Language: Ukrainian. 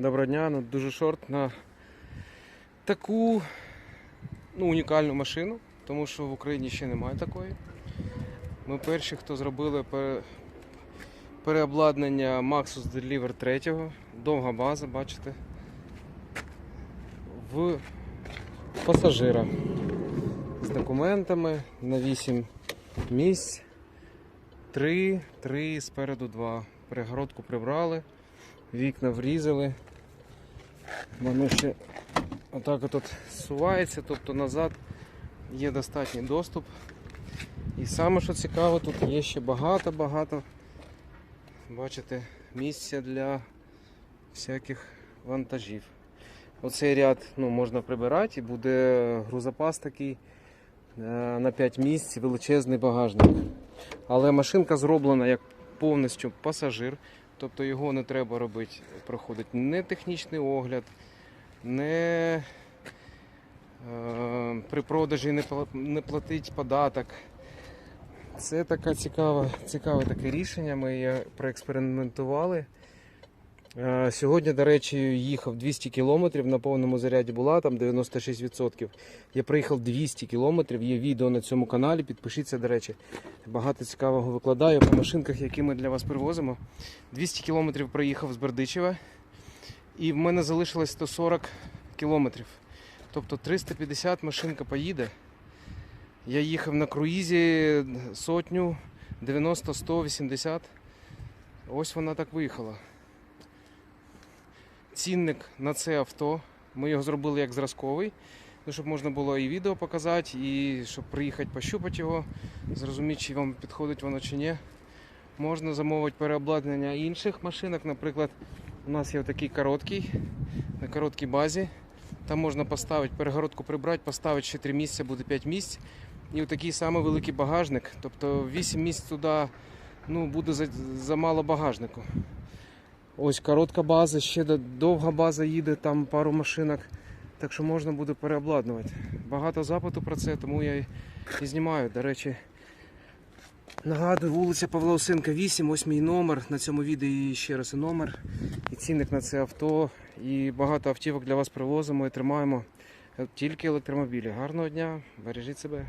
Доброго дня, ну дуже шорт на таку ну, унікальну машину, тому що в Україні ще немає такої. Ми перші, хто зробили пере- переобладнання Maxus Deliver 3. Довга база, бачите. В пасажира з документами на 8 місць. 3, 3, спереду 2. Перегородку прибрали, вікна врізали. Воно ще отак от зсувається, тобто назад є достатній доступ. І саме що цікаво, тут є ще багато-багато, бачите, місця для всяких вантажів. Оцей ряд ну, можна прибирати і буде грузопас такий е, на 5 місць, величезний багажник. Але машинка зроблена як повністю пасажир, тобто його не треба робити, проходить не технічний огляд, не е, при продажі не, платить податок. Це таке цікава, цікаве таке рішення. Ми проекспериментували. Е, Сьогодні, до речі, їхав 200 км, на повному заряді була там 96%. Я приїхав 200 км, є відео на цьому каналі, підпишіться, до речі. Багато цікавого викладаю по машинках, які ми для вас привозимо. 200 км проїхав з Бердичева, і в мене залишилось 140 км. Тобто 350 машинка поїде. Я їхав на круїзі сотню, 90, 100, 80. Ось вона так виїхала. Цінник на це авто. Ми його зробили як зразковий, ну, щоб можна було і відео показати, і щоб приїхати пощупати його, зрозуміти, чи вам підходить воно чи ні. Можна замовити переобладнання інших машинок. Наприклад, у нас є такий короткий, на короткій базі. Там можна поставити перегородку прибрати, поставити ще 3 місця, буде 5 місць. І такий самий великий багажник. Тобто 8 місць туди ну, буде замало багажнику. Ось коротка база, ще довга база їде, там пару машинок. Так що можна буде переобладнувати. Багато запиту про це, тому я і, знімаю. До речі, нагадую, вулиця Павла Осенка 8, ось мій номер. На цьому відео ще раз і номер. І цінник на це авто. І багато автівок для вас привозимо і тримаємо. Тільки електромобілі. Гарного дня, бережіть себе.